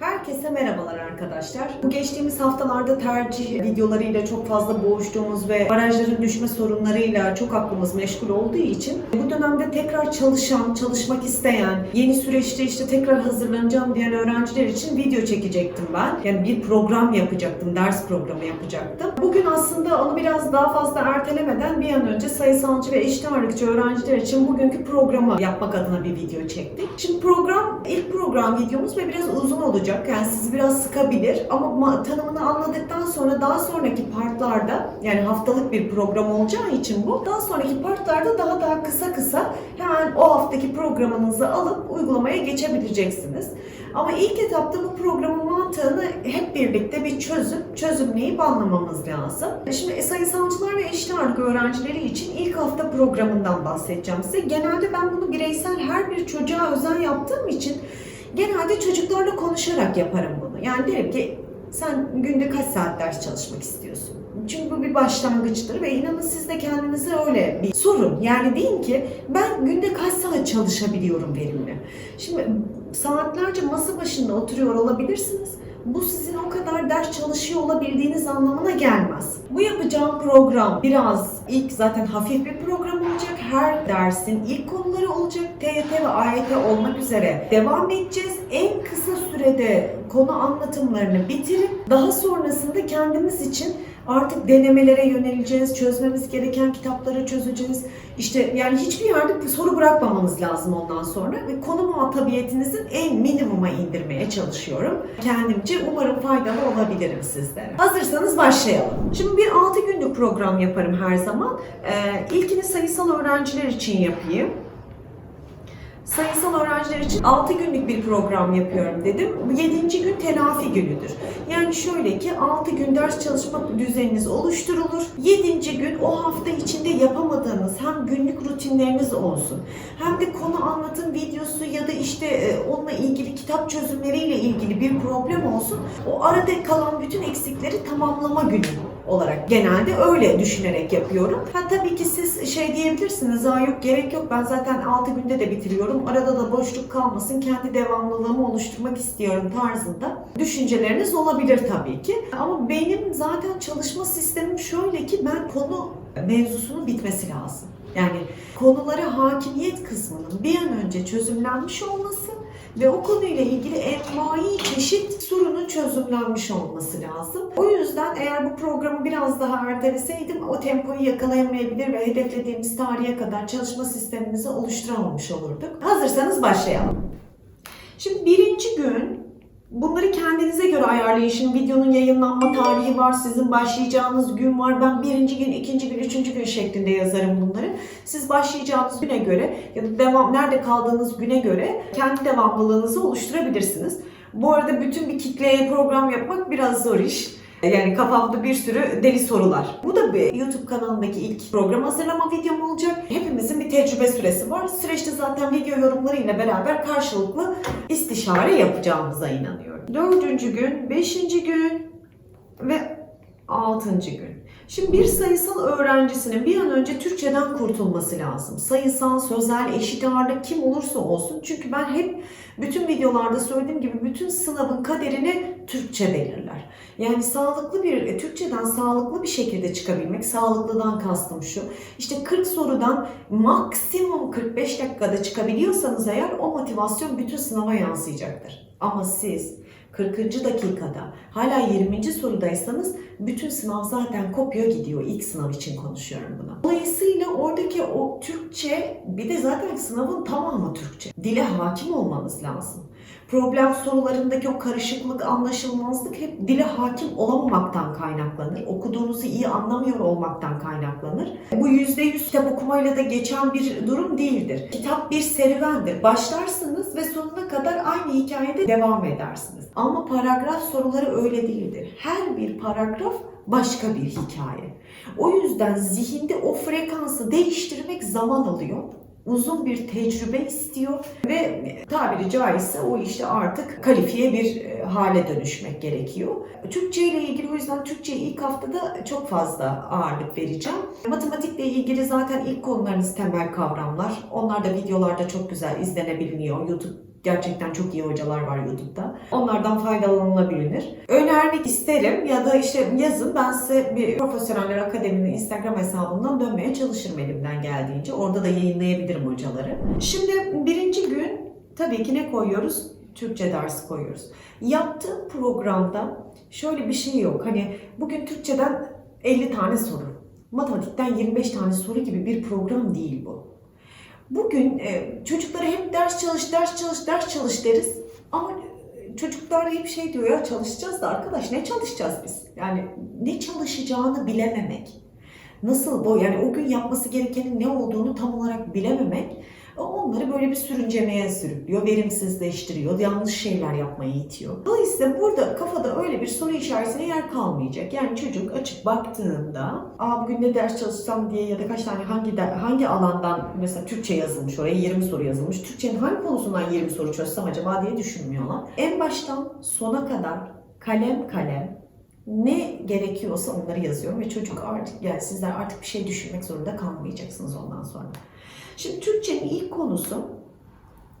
Herkese merhabalar arkadaşlar. Bu geçtiğimiz haftalarda tercih videolarıyla çok fazla boğuştuğumuz ve barajların düşme sorunlarıyla çok aklımız meşgul olduğu için bu dönemde tekrar çalışan, çalışmak isteyen, yeni süreçte işte tekrar hazırlanacağım diyen öğrenciler için video çekecektim ben. Yani bir program yapacaktım, ders programı yapacaktım. Bugün aslında onu biraz daha fazla ertelemeden bir an önce sayısalcı ve eşit ağırlıkçı öğrenciler için bugünkü programı yapmak adına bir video çektik. Şimdi program, ilk program videomuz ve biraz uzun olacak. Yani sizi biraz sıkabilir ama ma- tanımını anladıktan sonra daha sonraki partlarda yani haftalık bir program olacağı için bu daha sonraki partlarda daha daha kısa kısa hemen o haftaki programınızı alıp uygulamaya geçebileceksiniz. Ama ilk etapta bu programın mantığını hep birlikte bir çözüp çözümleyip anlamamız lazım. Şimdi sayısalcılar ve eşit ağırlık öğrencileri için ilk hafta programından bahsedeceğim size. Genelde ben bunu bireysel her bir çocuğa özel yaptığım için genelde çocuklarla konuşarak yaparım bunu. Yani derim ki sen günde kaç saat ders çalışmak istiyorsun? Çünkü bu bir başlangıçtır ve inanın siz de kendinize öyle bir sorun. Yani deyin ki ben günde kaç saat çalışabiliyorum verimli? Şimdi saatlerce masa başında oturuyor olabilirsiniz. Bu sizin o kadar ders çalışıyor olabildiğiniz anlamına gelmez. Bu yapacağım program biraz ilk zaten hafif bir program olacak. Her dersin ilk konuları olacak. TYT ve AYT olmak üzere devam edeceğiz. En kısa sürede konu anlatımlarını bitirip daha sonrasında kendimiz için artık denemelere yöneleceğiz. Çözmemiz gereken kitapları çözeceğiz. İşte yani hiçbir yerde soru bırakmamamız lazım ondan sonra ve konu muhatabiyetinizin en minimuma indirmeye çalışıyorum. Kendimce umarım faydalı olabilirim sizlere. Hazırsanız başlayalım. Şimdi bir 6 günlük program yaparım her zaman. Ee, ilkini sayısal öğrenciler için yapayım. Sayısal öğrenciler için 6 günlük bir program yapıyorum dedim. 7. gün telafi günüdür. Yani şöyle ki 6 gün ders çalışma düzeniniz oluşturulur. 7. gün o hafta içinde yapamadığınız hem günlük rutinleriniz olsun hem de konu anlatım videosu ya da işte e, onunla ilgili kitap çözümleriyle ilgili bir problem olsun. O arada kalan bütün eksikleri tamamlama günü olarak genelde öyle düşünerek yapıyorum. Ha tabii ki siz şey diyebilirsiniz, "Aa yok gerek yok ben zaten 6 günde de bitiriyorum. Arada da boşluk kalmasın, kendi devamlılığımı oluşturmak istiyorum tarzında düşünceleriniz olabilir tabii ki. Ama benim zaten çalışma sistemim şöyle ki ben konu mevzusunun bitmesi lazım. Yani konulara hakimiyet kısmının bir an önce çözümlenmiş olması ve o konuyla ilgili envai çeşit sorunun çözümlenmiş olması lazım. O yüzden eğer bu programı biraz daha erteleseydim o tempoyu yakalayamayabilir ve hedeflediğimiz tarihe kadar çalışma sistemimizi oluşturamamış olurduk. Hazırsanız başlayalım. Şimdi birinci gün Bunları kendinize göre ayarlayın. Şimdi videonun yayınlanma tarihi var, sizin başlayacağınız gün var. Ben birinci gün, ikinci gün, üçüncü gün şeklinde yazarım bunları. Siz başlayacağınız güne göre ya da devam nerede kaldığınız güne göre kendi devamlılığınızı oluşturabilirsiniz. Bu arada bütün bir kitleye program yapmak biraz zor iş. Yani kafamda bir sürü deli sorular. Bu da bir YouTube kanalındaki ilk program hazırlama videom olacak. Hepimizin bir tecrübe süresi var. Süreçte zaten video yorumlarıyla beraber karşılıklı istişare yapacağımıza inanıyorum. Dördüncü gün, beşinci gün ve altıncı gün. Şimdi bir sayısal öğrencisinin bir an önce Türkçeden kurtulması lazım. Sayısal, sözel, eşit ağırlık kim olursa olsun. Çünkü ben hep bütün videolarda söylediğim gibi bütün sınavın kaderini Türkçe belirler. Yani sağlıklı bir, e, Türkçeden sağlıklı bir şekilde çıkabilmek, sağlıklıdan kastım şu. İşte 40 sorudan maksimum 45 dakikada çıkabiliyorsanız eğer o motivasyon bütün sınava yansıyacaktır. Ama siz 40. dakikada hala 20. sorudaysanız bütün sınav zaten kopya gidiyor. İlk sınav için konuşuyorum buna. Dolayısıyla oradaki o Türkçe bir de zaten sınavın tamamı Türkçe. Dile hakim olmanız lazım. Problem sorularındaki o karışıklık, anlaşılmazlık hep dile hakim olamamaktan kaynaklanır. Okuduğunuzu iyi anlamıyor olmaktan kaynaklanır. Bu %100 kitap okumayla da geçen bir durum değildir. Kitap bir serüvendir. Başlarsınız ve sonuna kadar aynı hikayede devam edersiniz. Ama paragraf soruları öyle değildir. Her bir paragraf başka bir hikaye. O yüzden zihinde o frekansı değiştirmek zaman alıyor uzun bir tecrübe istiyor ve tabiri caizse o işte artık kalifiye bir e, hale dönüşmek gerekiyor. Türkçe ile ilgili o yüzden Türkçe ilk haftada çok fazla ağırlık vereceğim. Matematikle ilgili zaten ilk konularınız temel kavramlar. Onlar da videolarda çok güzel izlenebiliyor. YouTube Gerçekten çok iyi hocalar var YouTube'da. Onlardan faydalanılabilir. Önermek isterim ya da işte yazın ben size bir Profesyoneller Akademi'nin Instagram hesabından dönmeye çalışırım elimden geldiğince. Orada da yayınlayabilirim hocaları. Şimdi birinci gün tabii ki ne koyuyoruz? Türkçe dersi koyuyoruz. Yaptığım programda şöyle bir şey yok. Hani bugün Türkçeden 50 tane soru, matematikten 25 tane soru gibi bir program değil bu. Bugün e, çocuklara hep ders çalış, ders çalış, ders çalış deriz. Ama e, çocuklar hep şey diyor ya çalışacağız da arkadaş ne çalışacağız biz? Yani ne çalışacağını bilememek. Nasıl bu yani o gün yapması gerekenin ne olduğunu tam olarak bilememek onları böyle bir sürüncemeye sürüklüyor, verimsizleştiriyor, yanlış şeyler yapmaya itiyor. Dolayısıyla burada kafada öyle bir soru işaretine yer kalmayacak. Yani çocuk açıp baktığında, aa bugün ne ders çalışsam diye ya da kaç tane hangi de, hangi alandan mesela Türkçe yazılmış oraya 20 soru yazılmış. Türkçenin hangi konusundan 20 soru çözsem acaba diye düşünmüyorlar. En baştan sona kadar kalem kalem ne gerekiyorsa onları yazıyorum ve çocuk artık yani sizler artık bir şey düşünmek zorunda kalmayacaksınız ondan sonra. Şimdi Türkçenin ilk konusu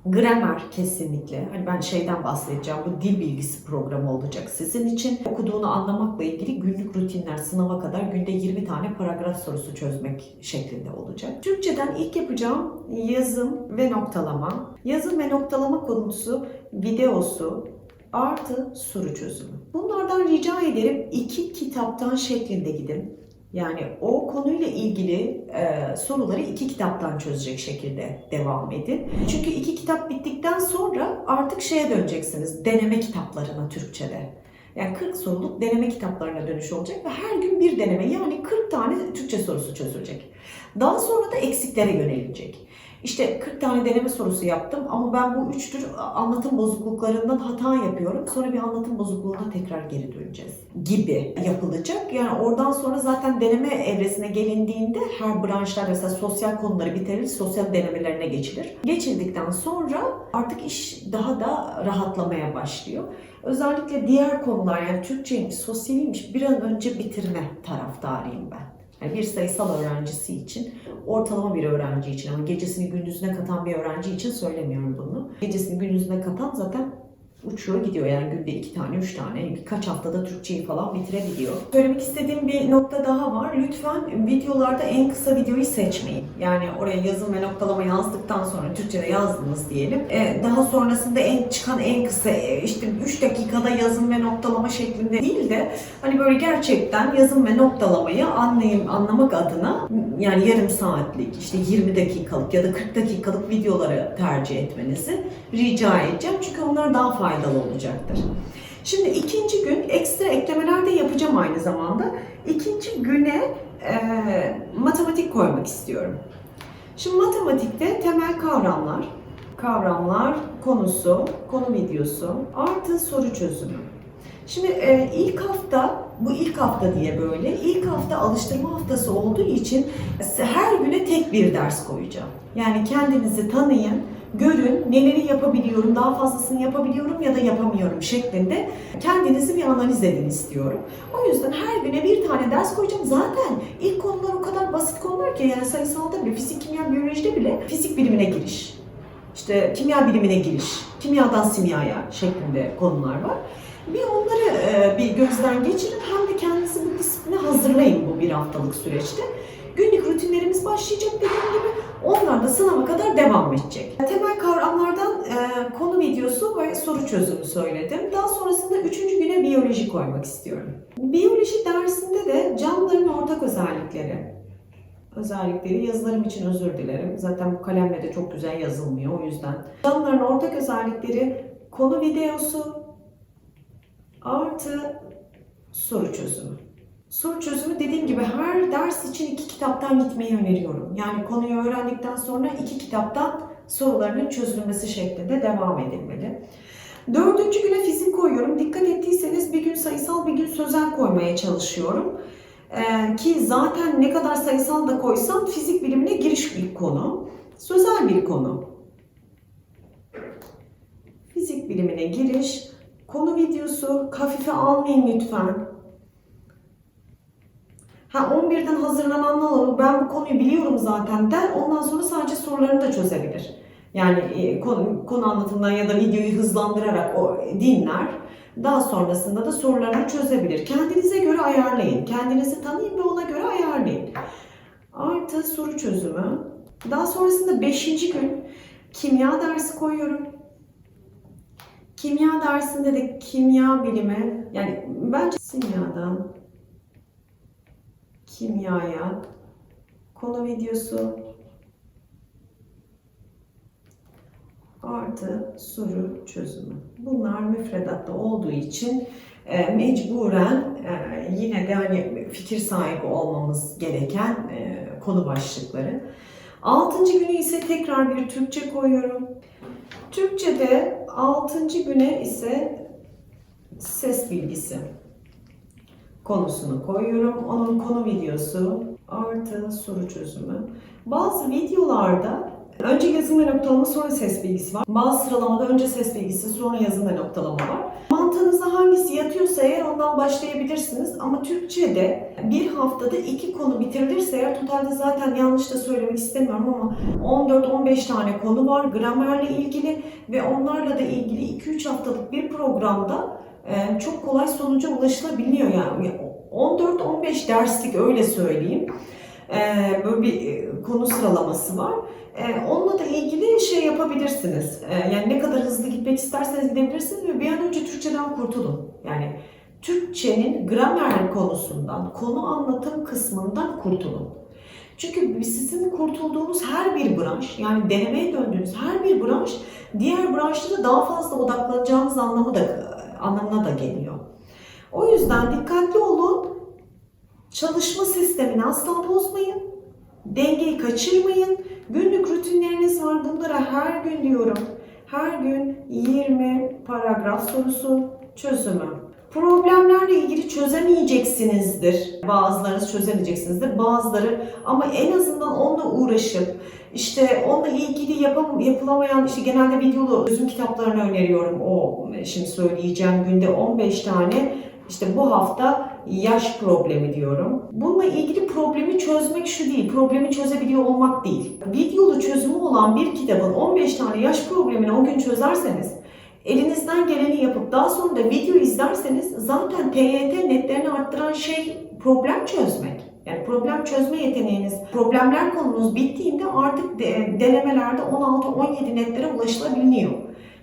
gramer kesinlikle. Hani ben şeyden bahsedeceğim. Bu dil bilgisi programı olacak sizin için. Okuduğunu anlamakla ilgili günlük rutinler sınava kadar günde 20 tane paragraf sorusu çözmek şeklinde olacak. Türkçeden ilk yapacağım yazım ve noktalama. Yazım ve noktalama konusu videosu, artı soru çözümü. Bunlardan rica ederim iki kitaptan şeklinde gidin. Yani o konuyla ilgili e, soruları iki kitaptan çözecek şekilde devam edin. Çünkü iki kitap bittikten sonra artık şeye döneceksiniz. Deneme kitaplarına Türkçe'de. Yani 40 soruluk deneme kitaplarına dönüş olacak ve her gün bir deneme yani 40 tane Türkçe sorusu çözülecek. Daha sonra da eksiklere yönelecek. İşte 40 tane deneme sorusu yaptım ama ben bu üç tür anlatım bozukluklarından hata yapıyorum. Sonra bir anlatım bozukluğuna tekrar geri döneceğiz gibi yapılacak. Yani oradan sonra zaten deneme evresine gelindiğinde her branşlar mesela sosyal konuları bitirilir, sosyal denemelerine geçilir. Geçildikten sonra artık iş daha da rahatlamaya başlıyor. Özellikle diğer konular yani Türkçeymiş, sosyaliymiş bir an önce bitirme taraftarıyım ben. Yani bir sayısal öğrencisi için, ortalama bir öğrenci için ama gecesini gündüzüne katan bir öğrenci için söylemiyorum bunu. Gecesini gündüzüne katan zaten uçuyor gidiyor yani günde iki tane, üç tane, birkaç haftada Türkçeyi falan bitirebiliyor. Söylemek istediğim bir nokta daha var. Lütfen videolarda en kısa videoyu seçmeyin. Yani oraya yazım ve noktalama yazdıktan sonra Türkçe'de yazdınız diyelim. Ee, daha sonrasında en çıkan en kısa e, işte 3 dakikada yazım ve noktalama şeklinde değil de hani böyle gerçekten yazım ve noktalamayı anlayayım, anlamak adına yani yarım saatlik, işte 20 dakikalık ya da 40 dakikalık videoları tercih etmenizi rica edeceğim. Çünkü onlar daha faydalı olacaktır. Şimdi ikinci gün ekstra eklemeler de yapacağım aynı zamanda. İkinci güne e, matematik koymak istiyorum. Şimdi matematikte temel kavramlar, kavramlar konusu, konu videosu artı soru çözümü. Şimdi e, ilk hafta, bu ilk hafta diye böyle, ilk hafta alıştırma haftası olduğu için her güne tek bir ders koyacağım. Yani kendinizi tanıyın, görün, neleri yapabiliyorum, daha fazlasını yapabiliyorum ya da yapamıyorum şeklinde kendinizi bir analiz edin istiyorum. O yüzden her güne bir tane ders koyacağım. Zaten ilk konular o kadar basit konular ki yani sayısalda bile, fizik, kimya, biyolojide bile fizik bilimine giriş, işte kimya bilimine giriş, kimyadan simyaya şeklinde konular var. Bir onları e, bir gözden geçirin hem de kendinizi bu disipline hazırlayın bu bir haftalık süreçte. Rutinlerimiz başlayacak dediğim gibi onlar da sınava kadar devam edecek. Temel kavramlardan e, konu videosu ve soru çözümü söyledim. Daha sonrasında üçüncü güne biyoloji koymak istiyorum. Biyoloji dersinde de canlıların ortak özellikleri, özellikleri yazılarım için özür dilerim. Zaten bu kalemle de çok güzel yazılmıyor o yüzden. Canlıların ortak özellikleri konu videosu artı soru çözümü. Soru çözümü dediğim gibi her ders için iki kitaptan gitmeyi öneriyorum. Yani konuyu öğrendikten sonra iki kitaptan sorularının çözülmesi şeklinde devam edilmeli. Dördüncü güne fizik koyuyorum. Dikkat ettiyseniz bir gün sayısal bir gün sözel koymaya çalışıyorum. Ee, ki zaten ne kadar sayısal da koysam fizik bilimine giriş bir konu. Sözel bir konu. Fizik bilimine giriş. Konu videosu hafife almayın lütfen. Ha 11'den hazırlanan alalım ben bu konuyu biliyorum zaten der. Ondan sonra sadece sorularını da çözebilir. Yani e, konu, konu anlatımından ya da videoyu hızlandırarak o dinler. Daha sonrasında da sorularını çözebilir. Kendinize göre ayarlayın. Kendinizi tanıyın ve ona göre ayarlayın. Artı soru çözümü. Daha sonrasında 5. gün kimya dersi koyuyorum. Kimya dersinde de kimya bilimi, yani bence simyadan kimyaya konu videosu artı soru çözümü. Bunlar müfredatta olduğu için e, mecburen e, yine de hani fikir sahibi olmamız gereken e, konu başlıkları. Altıncı günü ise tekrar bir Türkçe koyuyorum. Türkçe'de altıncı güne ise ses bilgisi konusunu koyuyorum. Onun konu videosu artı soru çözümü. Bazı videolarda önce yazım ve noktalama sonra ses bilgisi var. Bazı sıralamada önce ses bilgisi sonra yazım ve noktalama var. Mantığınıza hangisi yatıyorsa eğer ondan başlayabilirsiniz. Ama Türkçe'de bir haftada iki konu bitirilirse eğer totalde zaten yanlış da söylemek istemiyorum ama 14-15 tane konu var gramerle ilgili ve onlarla da ilgili 2-3 haftalık bir programda çok kolay sonuca ulaşılabiliyor yani 14-15 derslik öyle söyleyeyim. E, böyle bir e, konu sıralaması var. E, onunla da ilgili şey yapabilirsiniz. E, yani ne kadar hızlı gitmek isterseniz gidebilirsiniz ve bir an önce Türkçeden kurtulun. Yani Türkçenin gramer konusundan, konu anlatım kısmından kurtulun. Çünkü sizin kurtulduğunuz her bir branş, yani denemeye döndüğünüz her bir branş diğer branşlara daha fazla odaklanacağınız anlamı da anlamına da geliyor. O yüzden dikkatli olun. Çalışma sistemini asla bozmayın. Dengeyi kaçırmayın. Günlük rutinleriniz var. Bunlara her gün diyorum. Her gün 20 paragraf sorusu çözümü. Problemlerle ilgili çözemeyeceksinizdir. Bazılarınız çözemeyeceksinizdir. Bazıları ama en azından onunla uğraşıp işte onunla ilgili yapam, yapılamayan işte genelde videolu çözüm kitaplarını öneriyorum. O şimdi söyleyeceğim günde 15 tane işte bu hafta yaş problemi diyorum. Bununla ilgili problemi çözmek şu değil, problemi çözebiliyor olmak değil. Videolu çözümü olan bir kitabın 15 tane yaş problemini o gün çözerseniz elinizden geleni yapıp daha sonra da video izlerseniz zaten TYT netlerini arttıran şey problem çözmek. Yani problem çözme yeteneğiniz, problemler konunuz bittiğinde artık de, denemelerde 16-17 netlere ulaşılabiliyor.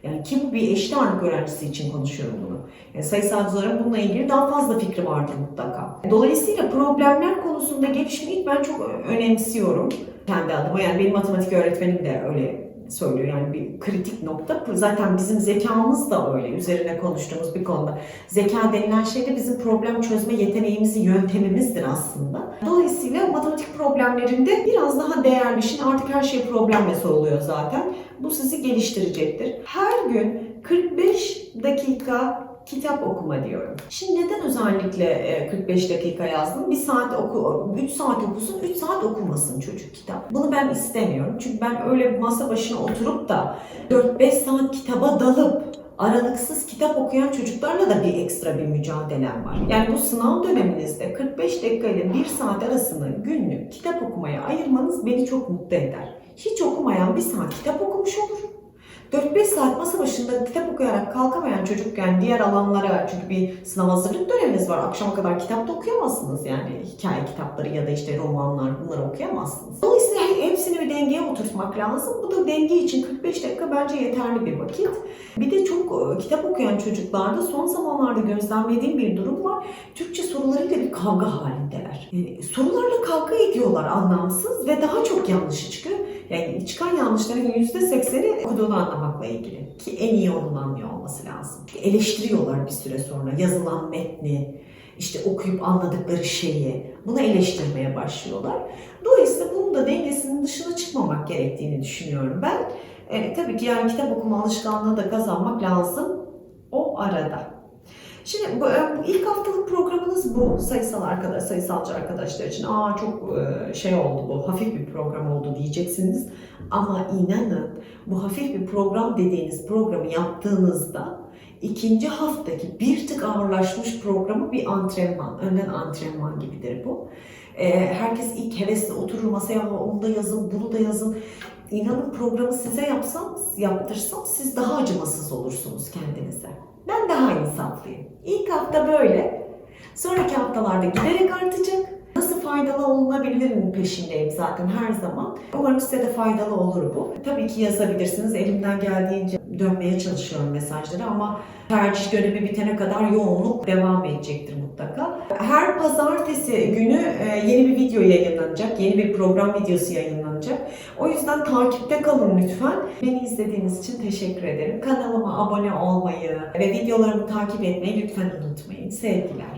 Yani ki bir eşit ağırlık öğrencisi için konuşuyorum bunu. Yani sayısalcıların bununla ilgili daha fazla fikri vardır mutlaka. Dolayısıyla problemler konusunda gelişmeyi ben çok önemsiyorum kendi adıma. Yani benim matematik öğretmenim de öyle söylüyor. Yani bir kritik nokta. Zaten bizim zekamız da öyle. Üzerine konuştuğumuz bir konuda. Zeka denilen şey de bizim problem çözme yeteneğimizi, yöntemimizdir aslında. Dolayısıyla matematik problemlerinde biraz daha değerli. Şimdi artık her şey problemle soruluyor zaten. Bu sizi geliştirecektir. Her gün 45 dakika kitap okuma diyorum. Şimdi neden özellikle 45 dakika yazdım? Bir saat oku, 3 saat okusun, 3 saat okumasın çocuk kitap. Bunu ben istemiyorum. Çünkü ben öyle masa başına oturup da 4-5 saat kitaba dalıp aralıksız kitap okuyan çocuklarla da bir ekstra bir mücadelem var. Yani bu sınav döneminizde 45 dakika ile 1 saat arasını günlük kitap okumaya ayırmanız beni çok mutlu eder. Hiç okumayan bir saat kitap okumuş olur. 4-5 saat masa başında kitap okuyarak kalkamayan çocuk yani diğer alanlara çünkü bir sınav hazırlık döneminiz var. Akşama kadar kitap da okuyamazsınız yani hikaye kitapları ya da işte romanlar bunları okuyamazsınız. Dolayısıyla hepsini bir dengeye oturtmak lazım. Bu da denge için 45 dakika bence yeterli bir vakit. Bir de çok e, kitap okuyan çocuklarda son zamanlarda gözlemlediğim bir durum var. Türkçe sorularıyla bir kavga halindeler. Yani sorularla kavga ediyorlar anlamsız ve daha çok yanlışı çıkıyor. Yani çıkan yanlışların %80'i okuduğunu anlamakla ilgili. Ki en iyi onun anlıyor olması lazım. Eleştiriyorlar bir süre sonra yazılan metni, işte okuyup anladıkları şeyi. Bunu eleştirmeye başlıyorlar. Dolayısıyla bunun da dengesinin dışına çıkmamak gerektiğini düşünüyorum ben. E, tabii ki yani kitap okuma alışkanlığı da kazanmak lazım o arada. Şimdi bu, bu ilk haftalık programınız bu sayısal arkadaş, sayısalcı arkadaşlar için. Aa çok e, şey oldu bu, hafif bir program oldu diyeceksiniz. Ama inanın bu hafif bir program dediğiniz programı yaptığınızda ikinci haftaki bir tık ağırlaşmış programı bir antrenman, önden antrenman gibidir bu. E, herkes ilk hevesle oturur masaya onu da yazın, bunu da yazın. İnanın programı size yapsam, yaptırsam siz daha acımasız olursunuz kendinize. Ben daha insaflıyım. İlk hafta böyle. Sonraki haftalarda giderek artacak. Nasıl faydalı olunabilirin peşindeyim zaten her zaman. Umarım size de faydalı olur bu. Tabii ki yazabilirsiniz. Elimden geldiğince dönmeye çalışıyorum mesajları ama tercih dönemi bitene kadar yoğunluk devam edecektir mutlaka. Her pazartesi günü e, yeni bir video yayınlanacak. Yeni bir program videosu yayınlanacak. O yüzden takipte kalın lütfen. Beni izlediğiniz için teşekkür ederim. Kanalıma abone olmayı ve videolarımı takip etmeyi lütfen unutmayın. Sevgiler.